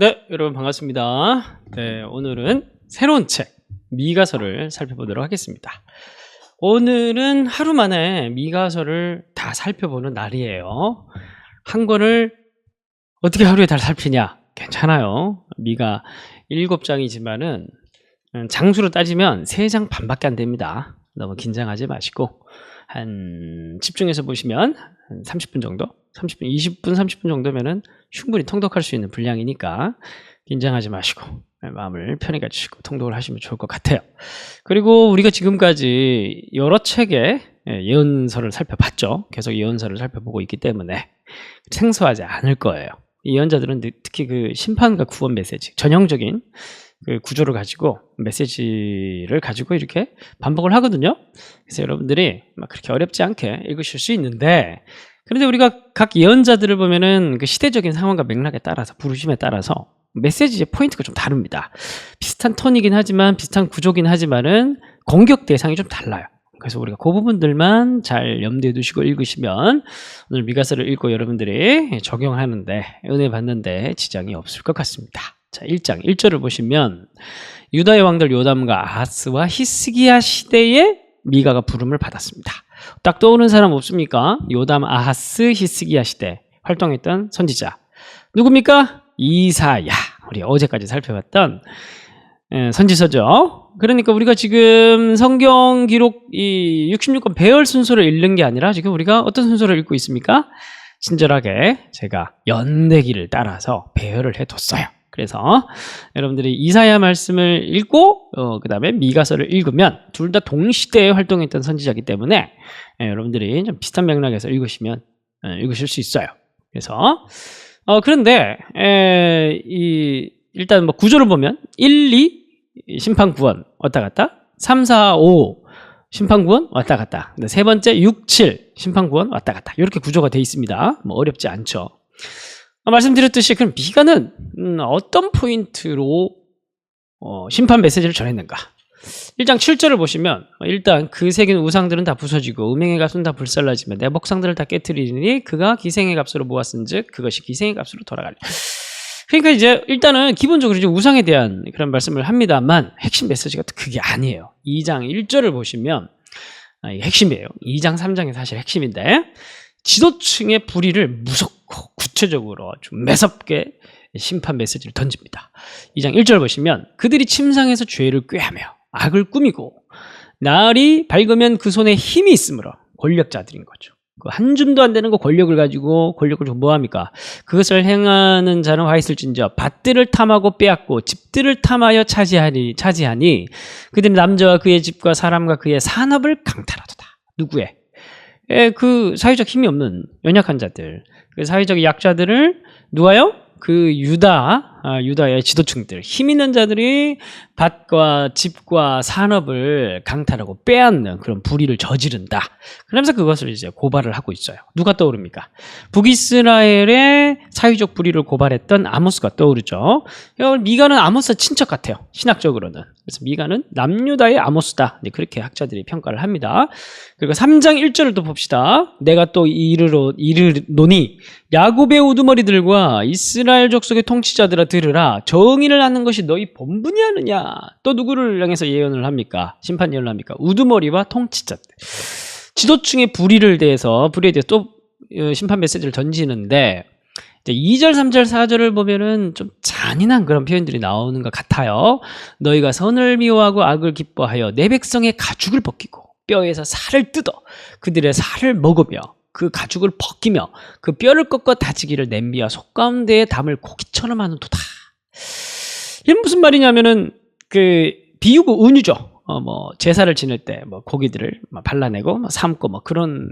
네, 여러분 반갑습니다. 네, 오늘은 새로운 책 미가서를 살펴보도록 하겠습니다. 오늘은 하루 만에 미가서를 다 살펴보는 날이에요. 한 권을 어떻게 하루에 다 살피냐? 괜찮아요. 미가 7장이지만은 장수로 따지면 3장 반밖에 안 됩니다. 너무 긴장하지 마시고 한 집중해서 보시면 한 30분 정도, 30분, 20분, 30분 정도면은 충분히 통독할 수 있는 분량이니까 긴장하지 마시고 마음을 편히 가지시고 통독을 하시면 좋을 것 같아요. 그리고 우리가 지금까지 여러 책의 예언서를 살펴봤죠. 계속 예언서를 살펴보고 있기 때문에 생소하지 않을 거예요. 예언자들은 특히 그 심판과 구원 메시지, 전형적인 그 구조를 가지고 메시지를 가지고 이렇게 반복을 하거든요. 그래서 여러분들이 막 그렇게 어렵지 않게 읽으실 수 있는데 그런데 우리가 각 예언자들을 보면은 그 시대적인 상황과 맥락에 따라서 부르심에 따라서 메시지의 포인트가 좀 다릅니다. 비슷한 톤이긴 하지만 비슷한 구조긴 하지만은 공격 대상이 좀 달라요. 그래서 우리가 그 부분들만 잘 염두에 두시고 읽으시면 오늘 미가서를 읽고 여러분들이 적용하는데 은혜 받는데 지장이 없을 것 같습니다. 자, 1장 1절을 보시면 유다의 왕들 요담과 아하스와 히스기야 시대에 미가가 부름을 받았습니다. 딱 떠오르는 사람 없습니까? 요담, 아하스, 히스기야 시대 활동했던 선지자. 누굽니까? 이사야. 우리 어제까지 살펴봤던 선지서죠. 그러니까 우리가 지금 성경 기록 이 66권 배열 순서를 읽는 게 아니라 지금 우리가 어떤 순서를 읽고 있습니까? 친절하게 제가 연대기를 따라서 배열을 해뒀어요. 그래서 여러분들이 이사야 말씀을 읽고 어, 그 다음에 미가서를 읽으면 둘 다 동시대에 활동했던 선지자이기 때문에 예, 여러분들이 좀 비슷한 맥락에서 읽으시면 예, 읽으실 수 있어요. 그래서 어, 그런데 에, 이 일단 뭐 구조를 보면 1, 2 심판 구원 왔다 갔다 3, 4, 5 심판 구원 왔다 갔다 세 번째 6, 7 심판 구원 왔다 갔다 이렇게 구조가 되어 있습니다. 뭐 어렵지 않죠. 어, 말씀드렸듯이 그럼 미가는 음, 어떤 포인트로 어, 심판 메시지를 전했는가? 1장 7절을 보시면 어, 일단 그 새긴 우상들은 다 부서지고 음행의 값은 다 불살라지며 내 목상들을 다 깨뜨리니 그가 기생의 값으로 모았은즉 그것이 기생의 값으로 돌아가리. 그러니까 이제 일단은 기본적으로 이제 우상에 대한 그런 말씀을 합니다만 핵심 메시지가 또 그게 아니에요. 2장 1절을 보시면 아, 핵심이에요. 2장 3장이 사실 핵심인데 지도층의 불의를 무섭고 구체적으로 좀 매섭게 심판 메시지를 던집니다. 2장 1절 보시면 그들이 침상에서 죄를 꾀하며 악을 꾸미고 날이 밝으면 그 손에 힘이 있으므로 권력자들인 거죠. 그 한 줌도 안 되는 거 권력을 가지고 권력을 뭐 합니까? 그것을 행하는 자는 화 있을진저 밭들을 탐하고 빼앗고 집들을 탐하여 차지하니 차지하니 그들이 남자와 그의 집과 사람과 그의 산업을 강탈하도다. 누구의? 에, 그 사회적 힘이 없는 연약한 자들, 그 사회적 약자들을 누가요? 그 유다, 아, 유다의 지도층들, 힘 있는 자들이 밭과 집과 산업을 강탈하고 빼앗는 그런 불의를 저지른다. 그러면서 그것을 이제 고발을 하고 있어요. 누가 떠오릅니까? 북이스라엘의 사회적 불의를 고발했던 아모스가 떠오르죠. 미가는 아모스 친척 같아요. 신학적으로는. 그래서 미가는 남유다의 아모스다. 네, 그렇게 학자들이 평가를 합니다. 그리고 3장 1절을 또 봅시다. 내가 또 이르러 이르노니 야곱의 우두머리들과 이스라엘 족속의 통치자들아 들으라 정의를 하는 것이 너희 본분이 하느냐 또 누구를 향해서 예언을 합니까? 심판 예언을 합니까? 우두머리와 통치자들. 지도층의 불의를 대해서 불의에 대해서 또 어, 심판 메시지를 던지는데 2절, 3절, 4절을 보면은 좀 잔인한 그런 표현들이 나오는 것 같아요. 너희가 선을 미워하고 악을 기뻐하여 내 백성의 가죽을 벗기고 뼈에서 살을 뜯어 그들의 살을 먹으며 그 가죽을 벗기며 그 뼈를 꺾어 다지기를 냄비와 속 가운데에 담을 고기처럼 하는 도다. 이게 무슨 말이냐면은 그 비유고 은유죠. 어, 뭐, 제사를 지낼 때, 뭐, 고기들을 발라내고, 뭐 삶고, 뭐, 그런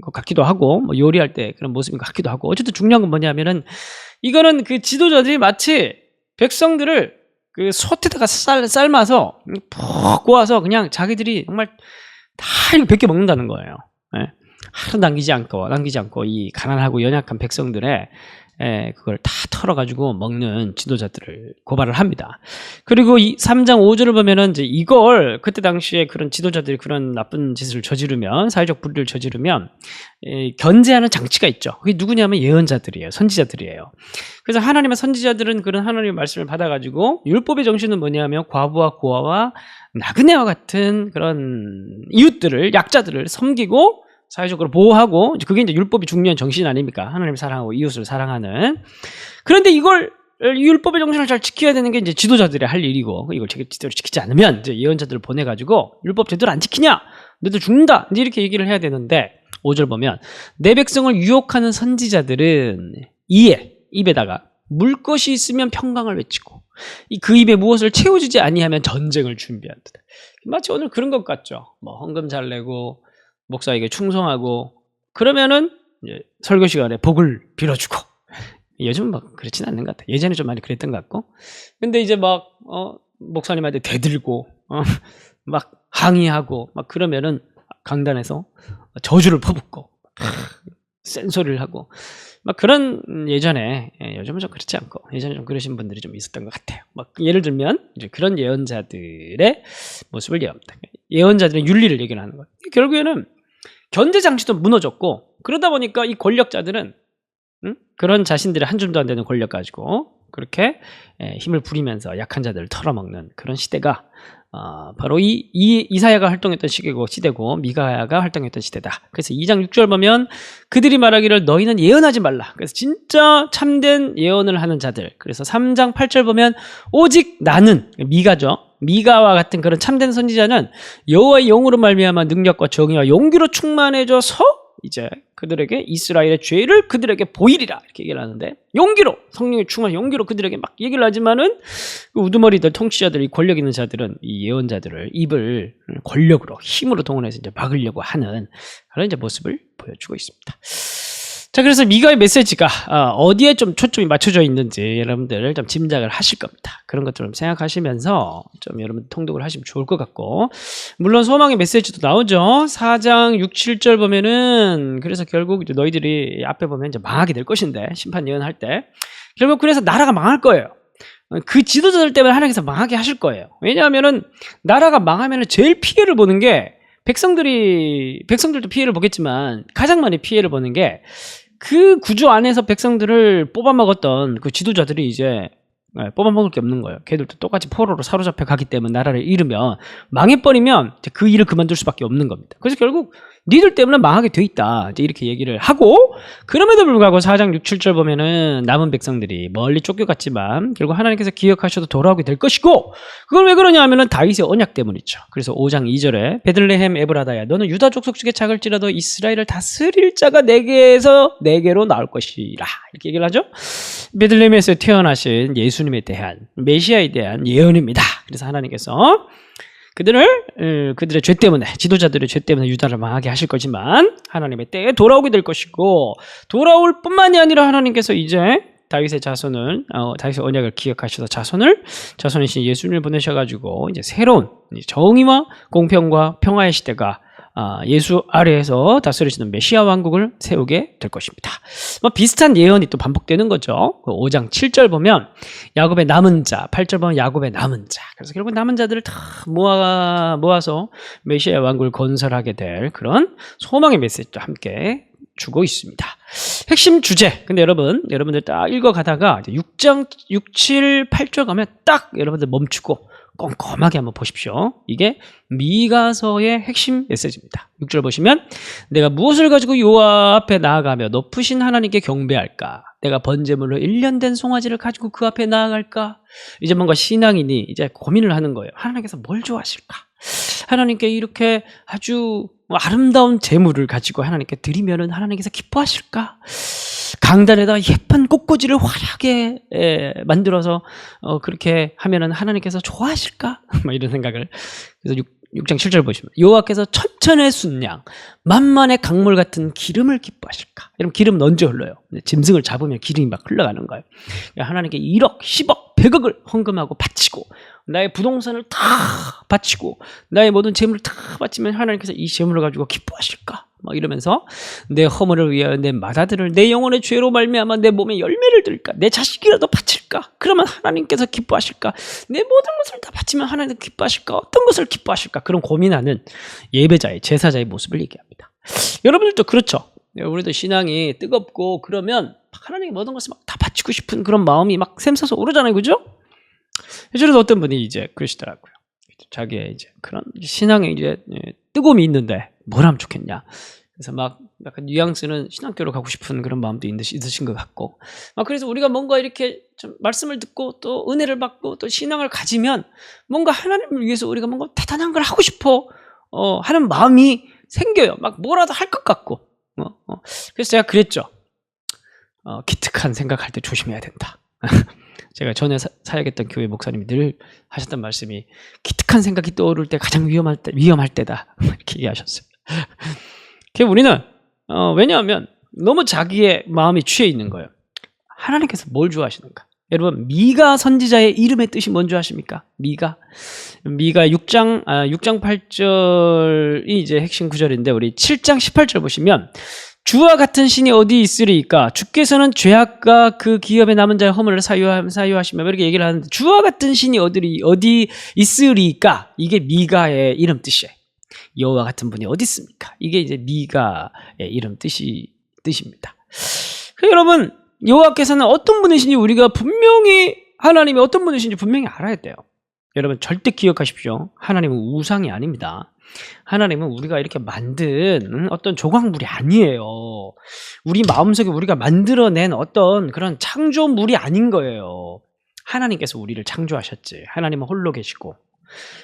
것 같기도 하고, 뭐, 요리할 때 그런 모습인 것 같기도 하고, 어쨌든 중요한 건 뭐냐면은, 이거는 그 지도자들이 마치 백성들을 그 솥에다가 쌀, 삶아서, 푹 구워서 그냥 자기들이 정말 다 이거 벗겨 먹는다는 거예요. 네. 하루 남기지 않고, 남기지 않고, 이 가난하고 연약한 백성들의 에, 그걸 다 털어가지고 먹는 지도자들을 고발을 합니다. 그리고 이 3장 5절을 보면은 이제 이걸 그때 당시에 그런 지도자들이 그런 나쁜 짓을 저지르면 사회적 불의를 저지르면 에, 견제하는 장치가 있죠. 그게 누구냐면 예언자들이에요. 선지자들이에요. 그래서 하나님의 선지자들은 그런 하나님의 말씀을 받아가지고 율법의 정신은 뭐냐면 과부와 고아와 나그네와 같은 그런 이웃들을 약자들을 섬기고 사회적으로 보호하고 그게 이제 율법이 중요한 정신 아닙니까? 하나님을 사랑하고 이웃을 사랑하는. 그런데 이걸 율법의 정신을 잘 지켜야 되는 게 이제 지도자들의 할 일이고 이걸 제대로 지키지 않으면 이제 예언자들을 보내 가지고 율법 제대로 안 지키냐? 너희들 죽는다. 이제 이렇게 얘기를 해야 되는데 5절 보면 내 백성을 유혹하는 선지자들은 이에 입에다가 물 것이 있으면 평강을 외치고 이그 입에 무엇을 채워주지 아니하면 전쟁을 준비한다. 마치 오늘 그런 것 같죠. 뭐 헌금 잘 내고 목사에게 충성하고 그러면은 설교 시간에 복을 빌어주고 요즘 막 그렇진 않는 것 같아. 예전에 좀 많이 그랬던 것 같고. 근데 이제 막 어, 목사님한테 대들고 어, 막 항의하고 막 그러면은 강단에서 저주를 퍼붓고 센 소리를 하고 막 그런 예전에 예, 요즘은 좀 그렇지 않고 예전에 좀 그러신 분들이 좀 있었던 것 같아요. 막 예를 들면 이제 그런 예언자들의 모습을 얘기합니다. 예언자들의 윤리를 얘기를 하는 거예요. 결국에는 견제 장치도 무너졌고 그러다 보니까 이 권력자들은 응? 그런 자신들의 한 줌도 안 되는 권력 가지고 그렇게 예, 힘을 부리면서 약한 자들을 털어먹는 그런 시대가 어, 바로 이, 이 이사야가 활동했던 시기고 시대고 미가야가 활동했던 시대다. 그래서 2장 6절 보면 그들이 말하기를 너희는 예언하지 말라. 그래서 진짜 참된 예언을 하는 자들. 그래서 3장 8절 보면 오직 나는 미가죠. 미가와 같은 그런 참된 선지자는 여호와의 영으로 말미암아 능력과 정의와 용기로 충만해져서 이제 그들에게 이스라엘의 죄를 그들에게 보이리라 이렇게 얘기를 하는데 용기로 성령의 충만 용기로 그들에게 막 얘기를 하지만은 그 우두머리들 통치자들이 권력 있는 자들은 이 예언자들을 입을 권력으로 힘으로 동원해서 이제 막으려고 하는 그런 이제 모습을 보여주고 있습니다. 자, 그래서 미가의 메시지가 아, 어디에 좀 초점이 맞춰져 있는지 여러분들 좀 짐작을 하실 겁니다. 그런 것들을 좀 생각하시면서 좀 여러분 통독을 하시면 좋을 것 같고, 물론 소망의 메시지도 나오죠. 4장 6, 7절 보면은 그래서 결국 너희들이 앞에 보면 이제 망하게 될 것인데 심판 예언할 때 결국 그래서 나라가 망할 거예요. 그 지도자들 때문에 하나님께서 망하게 하실 거예요. 왜냐하면은 나라가 망하면은 제일 피해를 보는 게 백성들이 백성들도 피해를 보겠지만 가장 많이 피해를 보는 게 그 구조 안에서 백성들을 뽑아먹었던 그 지도자들이 이제 네, 뽑아먹을 게 없는 거예요. 걔들도 똑같이 포로로 사로잡혀 가기 때문에 나라를 잃으면 망해버리면 그 일을 그만둘 수밖에 없는 겁니다. 그래서 결국 니들 때문에 망하게 돼 있다. 이제 이렇게 얘기를 하고 그럼에도 불구하고 4장 6, 7절 보면은 남은 백성들이 멀리 쫓겨갔지만 결국 하나님께서 기억하셔도 돌아오게 될 것이고 그걸 왜 그러냐 하면은 다윗의 언약 때문이죠. 그래서 5장 2절에 베들레헴 에브라다야 너는 유다 족속 중에 작을지라도 이스라엘을 다스릴 자가 내게에서 내게로 나올 것이라 이렇게 얘기를 하죠. 베들레헴에서 태어나신 예수 님에 대한 메시아에 대한 예언입니다. 그래서 하나님께서 그들을 그들의 죄 때문에 지도자들의 죄 때문에 유다를 망하게 하실 거지만 하나님의 때에 돌아오게 될 것이고 돌아올 뿐만이 아니라 하나님께서 이제 다윗의 자손을 어, 다윗의 언약을 기억하셔서 자손을 자손이신 예수님을 보내셔가지고 이제 새로운 정의와 공평과 평화의 시대가 아, 예수 아래에서 다스리시는 메시아 왕국을 세우게 될 것입니다. 뭐 비슷한 예언이 또 반복되는 거죠. 5장 그 7절 보면 야곱의 남은 자, 8절 보면 야곱의 남은 자. 그래서 결국 남은 자들을 다 모아 모아서 메시아 왕국을 건설하게 될 그런 소망의 메시지도 함께 주고 있습니다. 핵심 주제. 근데 여러분, 여러분들 딱 읽어가다가 6장 6, 7, 8절 가면 딱 여러분들 멈추고 꼼꼼하게 한번 보십시오. 이게 미가서의 핵심 메시지입니다. 6절 보시면 내가 무엇을 가지고 요아 앞에 나아가며 높으신 하나님께 경배할까? 내가 번제물로 1년 된 송아지를 가지고 그 앞에 나아갈까? 이제 뭔가 신앙인이 이제 고민을 하는 거예요. 하나님께서 뭘 좋아하실까? 하나님께 이렇게 아주 아름다운 재물을 가지고 하나님께 드리면은 하나님께서 기뻐하실까? 강단에다 예쁜 꽃꽂이를 화려하게 에, 만들어서 어, 그렇게 하면은 하나님께서 좋아하실까? 뭐 이런 생각을 그래서 6, 장 7절 보시면 여호와께서 천천의 순양 만만의 강물 같은 기름을 기뻐하실까? 여러분 기름은 언제 흘러요? 짐승을 잡으면 기름이 막 흘러가는 거예요. 그러니까 하나님께 1억, 10억, 100억을 헌금하고 바치고 나의 부동산을 다 바치고 나의 모든 재물을 다 바치면 하나님께서 이 재물을 가지고 기뻐하실까? 막 이러면서 내 허물을 위하여 내 맏아들을 내 영혼의 죄로 말미암아 내 몸에 열매를 들까? 내 자식이라도 바칠까? 그러면 하나님께서 기뻐하실까? 내 모든 것을 다 바치면 하나님 기뻐하실까? 어떤 것을 기뻐하실까? 그런 고민하는 예배자의 제사자의 모습을 얘기합니다. 여러분들도 그렇죠? 우리도 신앙이 뜨겁고 그러면 하나님의 모든 것을 막 다 바치고 싶은 그런 마음이 막 샘솟아 오르잖아요. 그죠 예전에도 어떤 분이 이제 그러시더라고요 자기의 이제 그런 신앙에 이제 예, 뜨거움이 있는데 뭘 하면 좋겠냐. 그래서 막 약간 뉘앙스는 신학교로 가고 싶은 그런 마음도 있- 있으신 것 같고. 막 그래서 우리가 뭔가 이렇게 좀 말씀을 듣고 또 은혜를 받고 또 신앙을 가지면 뭔가 하나님을 위해서 우리가 뭔가 대단한 걸 하고 싶어 어, 하는 마음이 생겨요. 막 뭐라도 할 것 같고. 어, 어. 그래서 제가 그랬죠. 어, 기특한 생각할 때 조심해야 된다. 제가 전에 사, 사역했던 교회 목사님이 늘 하셨던 말씀이 기특한 생각이 떠오를 때 가장 위험할 때 위험할 때다 이렇게 얘기하셨어요. 그 우리는 어, 왜냐하면 너무 자기의 마음이 취해 있는 거예요. 하나님께서 뭘 좋아하시는가? 여러분 미가 선지자의 이름의 뜻이 뭔지 아십니까? 미가 미가 6장 아, 6장 8절이 이제 핵심 구절인데 우리 7장 18절 보시면 주와 같은 신이 어디 있으리까? 주께서는 죄악과 그 기업에 남은 자의 허물을 사유하, 사유하시며 이렇게 얘기를 하는데 주와 같은 신이 어디 어디 있으리까? 이게 미가의 이름 뜻이에요. 여호와 같은 분이 어디 있습니까? 이게 이제 미가의 이름 뜻이 뜻입니다. 그 여러분 여호와께서는 어떤 분이신지 우리가 분명히 하나님이 어떤 분이신지 분명히 알아야 돼요. 여러분 절대 기억하십시오. 하나님은 우상이 아닙니다. 하나님은 우리가 이렇게 만든 음, 어떤 조각물이 아니에요. 우리 마음속에 우리가 만들어낸 어떤 그런 창조물이 아닌 거예요. 하나님께서 우리를 창조하셨지. 하나님은 홀로 계시고,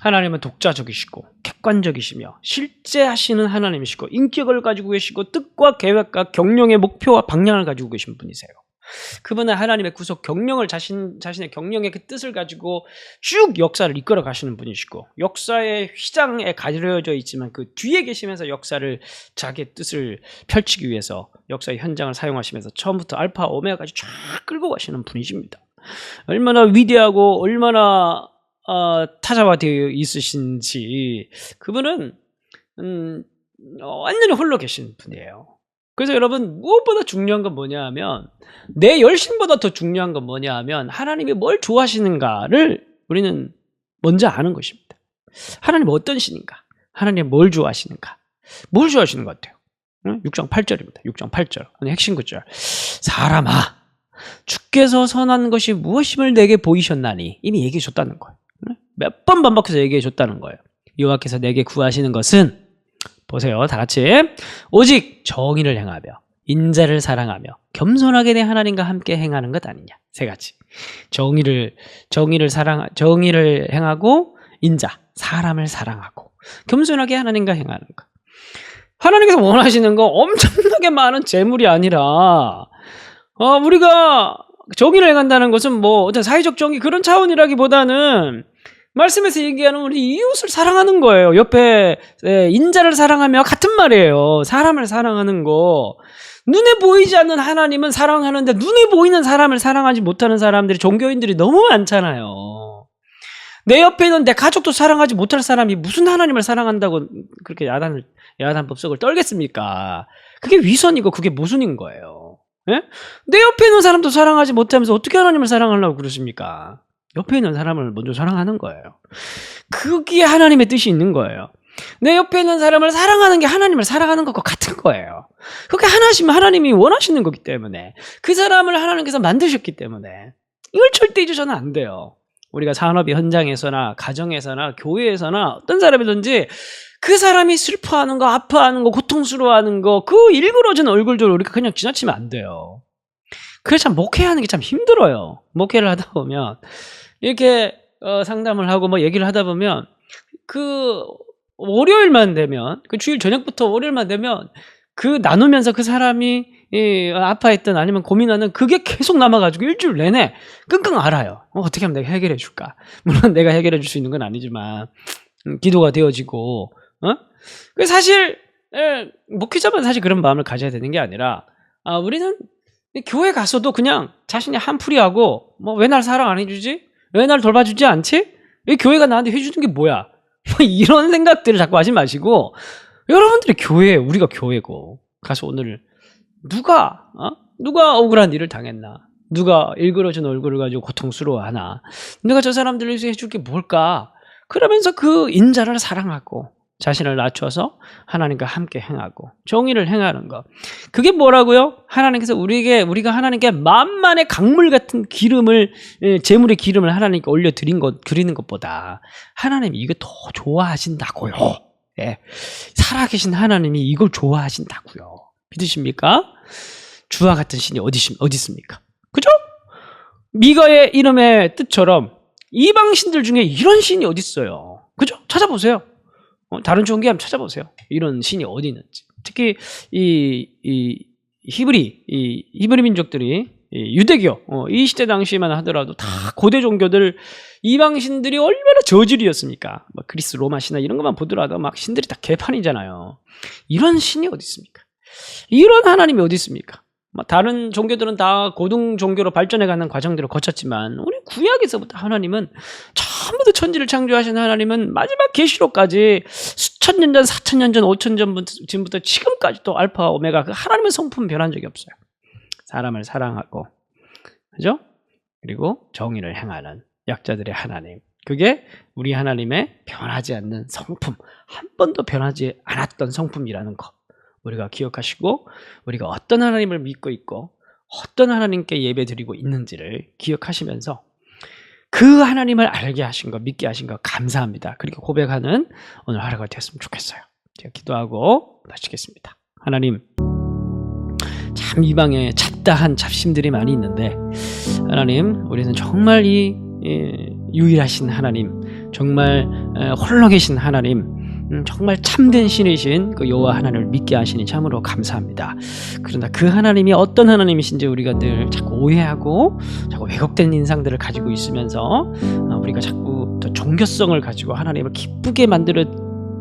하나님은 독자적이시고, 객관적이시며, 실제 하시는 하나님이시고, 인격을 가지고 계시고, 뜻과 계획과 경영의 목표와 방향을 가지고 계신 분이세요. 그분은 하나님의 구속 경영을 자신, 자신의 경영의 그 뜻을 가지고 쭉 역사를 이끌어 가시는 분이시고 역사의 휘장에 가려져 있지만 그 뒤에 계시면서 역사를 자기의 뜻을 펼치기 위해서 역사의 현장을 사용하시면서 처음부터 알파 오메가까지 쫙 끌고 가시는 분이십니다. 얼마나 위대하고 얼마나 어, 타자화되어 있으신지 그분은 음, 어, 완전히 홀로 계신 분이에요. 그래서 여러분 무엇보다 중요한 건 뭐냐 하면 내 열심보다 더 중요한 건 뭐냐 하면 하나님이 뭘 좋아하시는가를 우리는 먼저 아는 것입니다. 하나님 어떤 신인가? 하나님 뭘 좋아하시는가? 뭘 좋아하시는 것 같아요? 6장 8절입니다. 6장 8절. 오늘 핵심 구절. 사람아, 주께서 선한 것이 무엇임을 내게 보이셨나니 이미 얘기해 줬다는 거예요. 몇 번 반복해서 얘기해 줬다는 거예요. 여호와께서 내게 구하시는 것은 보세요. 다 같이 오직 정의를 행하며 인자를 사랑하며 겸손하게 내 하나님과 함께 행하는 것 아니냐. 세 가지. 정의를 정의를 사랑 정의를 행하고 인자 사람을 사랑하고 겸손하게 하나님과 행하는 것. 하나님께서 원하시는 거 엄청나게 많은 재물이 아니라 어, 우리가 정의를 행한다는 것은 뭐 어떤 사회적 정의 그런 차원이라기보다는 말씀에서 얘기하는 우리 이웃을 사랑하는 거예요. 옆에 예, 인자를 사랑하며 같은 말이에요. 사람을 사랑하는 거. 눈에 보이지 않는 하나님은 사랑하는데 눈에 보이는 사람을 사랑하지 못하는 사람들이 종교인들이 너무 많잖아요. 내 옆에 있는 내 가족도 사랑하지 못할 사람이 무슨 하나님을 사랑한다고 그렇게 야단을 야단 법석을 떨겠습니까? 그게 위선이고 그게 모순인 거예요. 예? 내 옆에 있는 사람도 사랑하지 못하면서 어떻게 하나님을 사랑하려고 그러십니까? 옆에 있는 사람을 먼저 사랑하는 거예요. 그게 하나님의 뜻이 있는 거예요. 내 옆에 있는 사람을 사랑하는 게 하나님을 사랑하는 것과 같은 거예요. 그게 하나시면 하나님이 원하시는 거기 때문에 그 사람을 하나님께서 만드셨기 때문에 이걸 절대 잊으셔는 안 돼요. 우리가 산업의 현장에서나 가정에서나 교회에서나 어떤 사람이든지 그 사람이 슬퍼하는 거, 아파하는 거, 고통스러워하는 거, 그 일그러진 얼굴들 우리가 그냥 지나치면 안 돼요. 그래서 참 목회하는 게 참 힘들어요. 목회를 하다 보면 이렇게 어, 상담을 하고 뭐 얘기를 하다 보면 그 월요일만 되면 그 주일 저녁부터 월요일만 되면 그 나누면서 그 사람이 이, 아파했던 아니면 고민하는 그게 계속 남아가지고 일주일 내내 끙끙 앓아요. 어, 어떻게 하면 내가 해결해 줄까? 물론 내가 해결해 줄 수 있는 건 아니지만 음, 기도가 되어지고 어? 그 사실 예, 목회자만 사실 그런 마음을 가져야 되는 게 아니라 아, 우리는 교회 가서도 그냥 자신이 한풀이하고 뭐 왜 날 사랑 안 해주지? 왜날 돌봐주지 않지? 이 교회가 나한테 해주는 게 뭐야? 뭐 이런 생각들을 자꾸 하지 마시고 여러분들이 교회, 우리가 교회고 가서 오늘 누가 어? 누가 억울한 일을 당했나? 누가 일그러진 얼굴을 가지고 고통스러워하나? 내가 저 사람들을 위해서 해줄 게 뭘까? 그러면서 그 인자를 사랑하고 자신을 낮춰서 하나님과 함께 행하고 정의를 행하는 것. 그게 뭐라고요? 하나님께서 우리에게 우리가 하나님께 만만의 강물 같은 기름을 예, 제물의 기름을 하나님께 올려 드린 것 드리는 것보다 하나님이 이거 더 좋아하신다고요. 예. 살아계신 하나님이 이걸 좋아하신다고요. 믿으십니까? 주와 같은 신이 어디 어디 있습니까? 그죠? 미가의 이름의 뜻처럼 이방 신들 중에 이런 신이 어디 있어요? 그죠? 찾아보세요. 어, 다른 종교 한번 찾아보세요. 이런 신이 어디 있는지. 특히 이, 이 히브리 이 히브리 민족들이 이 유대교 어, 이 시대 당시만 하더라도 다 고대 종교들 이방 신들이 얼마나 저질이었습니까? 뭐 그리스 로마 신화 이런 것만 보더라도 막 신들이 다 개판이잖아요. 이런 신이 어디 있습니까? 이런 하나님이 어디 있습니까? 뭐 다른 종교들은 다 고등 종교로 발전해가는 과정들을 거쳤지만 우리 구약에서부터 하나님은 전부 다 천지를 창조하신 하나님은 마지막 계시록까지 수천 년 전, 사천 년 전, 오천 년 전부터 지금까지 또 알파 오메가 그 하나님의 성품 변한 적이 없어요. 사람을 사랑하고 그죠? 그리고 정의를 행하는 약자들의 하나님. 그게 우리 하나님의 변하지 않는 성품, 한 번도 변하지 않았던 성품이라는 것. 우리가 기억하시고 우리가 어떤 하나님을 믿고 있고 어떤 하나님께 예배드리고 있는지를 기억하시면서 그 하나님을 알게 하신 것, 믿게 하신 것 감사합니다. 그리고 고백하는 오늘 하루가 됐으면 좋겠어요. 제가 기도하고 마치겠습니다. 하나님, 참 이 방에 잡다한 잡심들이 많이 있는데 하나님, 우리는 정말 이 예, 유일하신 하나님, 정말 에, 홀로 계신 하나님, 음, 정말 참된 신이신 그 여호와 하나님을 믿게 하시니 참으로 감사합니다. 그러나 그 하나님이 어떤 하나님이신지 우리가 늘 자꾸 오해하고 자꾸 왜곡된 인상들을 가지고 있으면서 어, 우리가 자꾸 더 종교성을 가지고 하나님을 기쁘게 만들어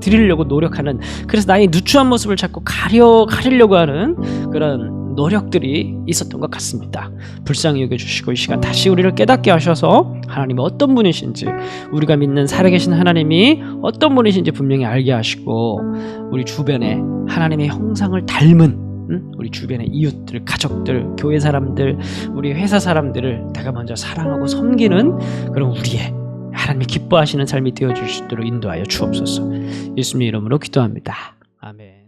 드리려고 노력하는 그래서 나의 누추한 모습을 자꾸 가려 가리려고 하는 그런 노력들이 있었던 것 같습니다. 불쌍히 여겨주시고 이 시간 다시 우리를 깨닫게 하셔서 하나님이 어떤 분이신지 우리가 믿는 살아계신 하나님이 어떤 분이신지 분명히 알게 하시고 우리 주변에 하나님의 형상을 닮은 응? 우리 주변의 이웃들, 가족들, 교회 사람들, 우리 회사 사람들을 내가 먼저 사랑하고 섬기는 그런 우리의 하나님이 기뻐하시는 삶이 되어 주시도록 인도하여 주옵소서. 예수님 이름으로 기도합니다. 아멘.